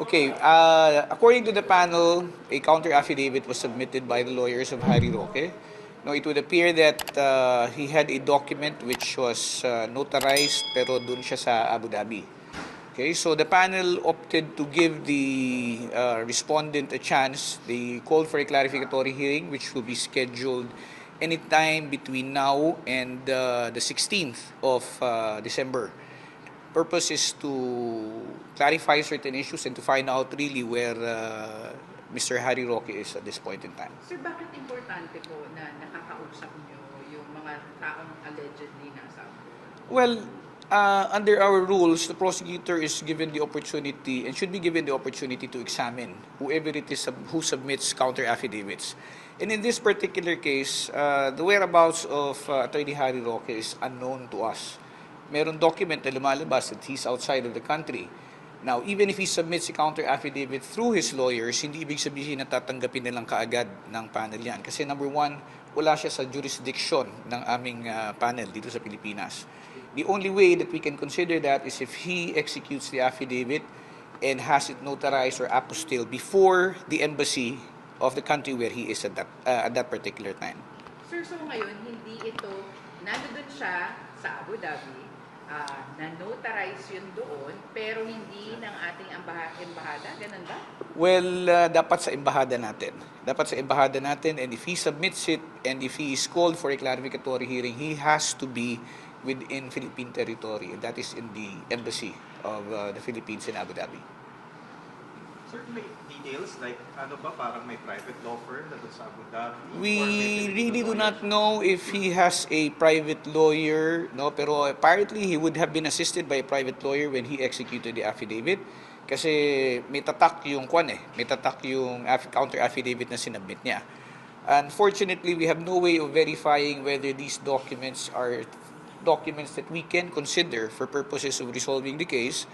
Okay, uh, according to the panel, a counter affidavit was submitted by the lawyers of Harry Roque. No, it would appear that uh, he had a document which was uh, notarized pero dun siya sa Abu Dhabi. Okay, so the panel opted to give the uh, respondent a chance. They called for a clarificatory hearing which will be scheduled anytime between now and uh, the 16th of uh, December purpose is to clarify certain issues and to find out really where uh, Mr. Harry Roque is at this point in time. Sir, bakit importante po na nakakausap niyo yung mga taong allegedly nasa? Well, uh, under our rules, the prosecutor is given the opportunity and should be given the opportunity to examine whoever it is who submits counter affidavits. And in this particular case, uh, the whereabouts of uh, Attorney Harry Roque is unknown to us. Meron document na lumalabas that he's outside of the country. Now, even if he submits a counter affidavit through his lawyers, hindi ibig sabihin na tatanggapin nilang kaagad ng panel yan. Kasi number one, wala siya sa jurisdiction ng aming uh, panel dito sa Pilipinas. The only way that we can consider that is if he executes the affidavit and has it notarized or apostilled before the embassy of the country where he is at that, uh, at that particular time. Sir, so ngayon, hindi ito, nandun siya sa Abu Dhabi, ah, na-notarize yun doon, pero hindi ng ating ambaha- embahada, ganun ba? Well, uh, dapat sa embahada natin. Dapat sa embahada natin and if he submits it and if he is called for a clarificatory hearing, he has to be within Philippine territory and that is in the embassy of uh, the Philippines in Abu Dhabi. Sir, may details like ano ba parang may private law firm na doon sa Abu Dhabi? We really do not know if he has a private lawyer, no, pero apparently he would have been assisted by a private lawyer when he executed the affidavit. Kasi may tatak yung kwan eh, may tatak yung counter affidavit na sinabit niya. Unfortunately, we have no way of verifying whether these documents are documents that we can consider for purposes of resolving the case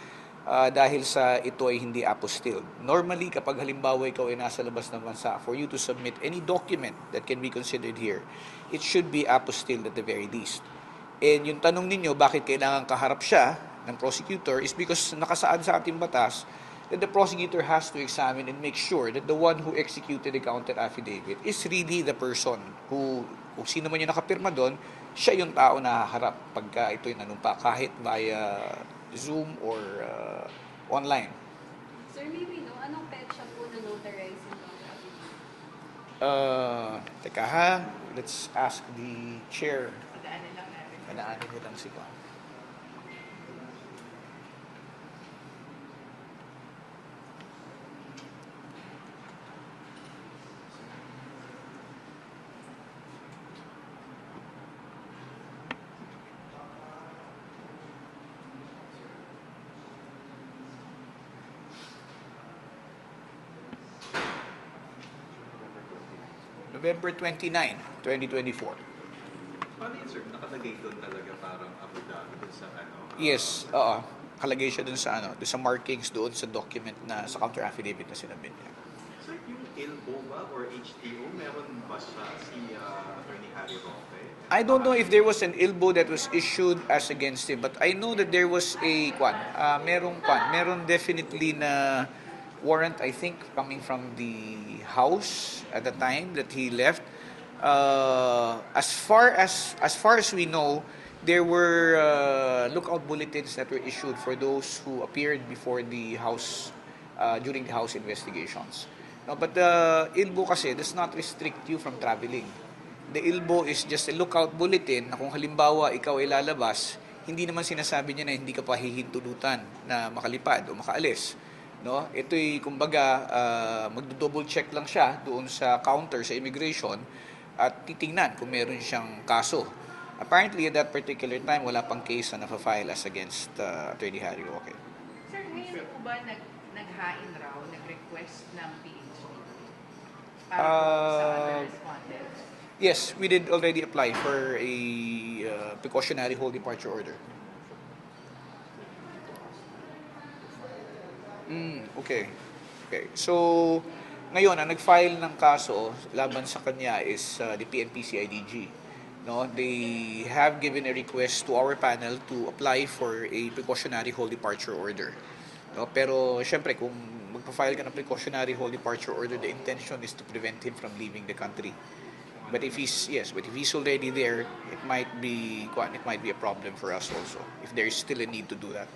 ah, dahil sa ito ay hindi apostilled. Normally, kapag halimbawa ikaw ay nasa labas ng bansa, for you to submit any document that can be considered here, it should be apostilled at the very least. And yung tanong ninyo, bakit kailangan kaharap siya ng prosecutor is because nakasaad sa ating batas that the prosecutor has to examine and make sure that the one who executed the counter affidavit is really the person who, kung sino man yung nakapirma doon, siya yung tao na haharap pagka ito'y nanumpa kahit via Zoom or uh, online. Sir, may we know anong petsa po na notarize yung contract? Uh, teka ha, let's ask the chair. Pagdaanan lang natin. Kanaanin niyo lang si Kwan. November 29, 2024. Paano yun, sir? Nakalagay doon talaga parang Abu Dhabi doon sa ano? Yes, oo. Kalagay siya dun sa ano, dun sa markings doon sa document na sa counter affidavit na sinabit niya. Sir, yung ILBO ba or HTO, meron ba siya si uh, Attorney Harry Roque? I don't know if there was an ILBO that was issued as against him, but I know that there was a kwan, uh, merong kwan, meron definitely na warrant I think coming from the house at the time that he left. Uh, as far as as far as we know, there were uh, lookout bulletins that were issued for those who appeared before the house uh, during the house investigations. No, but the ILBO kasi does not restrict you from traveling. The ILBO is just a lookout bulletin na kung halimbawa ikaw ay lalabas, hindi naman sinasabi niya na hindi ka pa hihintulutan na makalipad o makaalis. No? Ito'y kumbaga uh, magdo-double check lang siya doon sa counter sa immigration at titingnan kung meron siyang kaso. Apparently at that particular time wala pang case na nafa-file as against uh, Attorney Harry Roque. Sir, ngayon po ba nag, naghain raw, nag-request ng PhD? Para po sa Ah, other respondents? Yes, we did already apply for a uh, precautionary hold departure order. Mm, okay. Okay. So, ngayon, ang nag-file ng kaso laban sa kanya is uh, the PNP CIDG. No, they have given a request to our panel to apply for a precautionary hold departure order. No, pero syempre kung magpa-file ka ng precautionary whole departure order, the intention is to prevent him from leaving the country. But if he's yes, but if he's already there, it might be it might be a problem for us also if there is still a need to do that.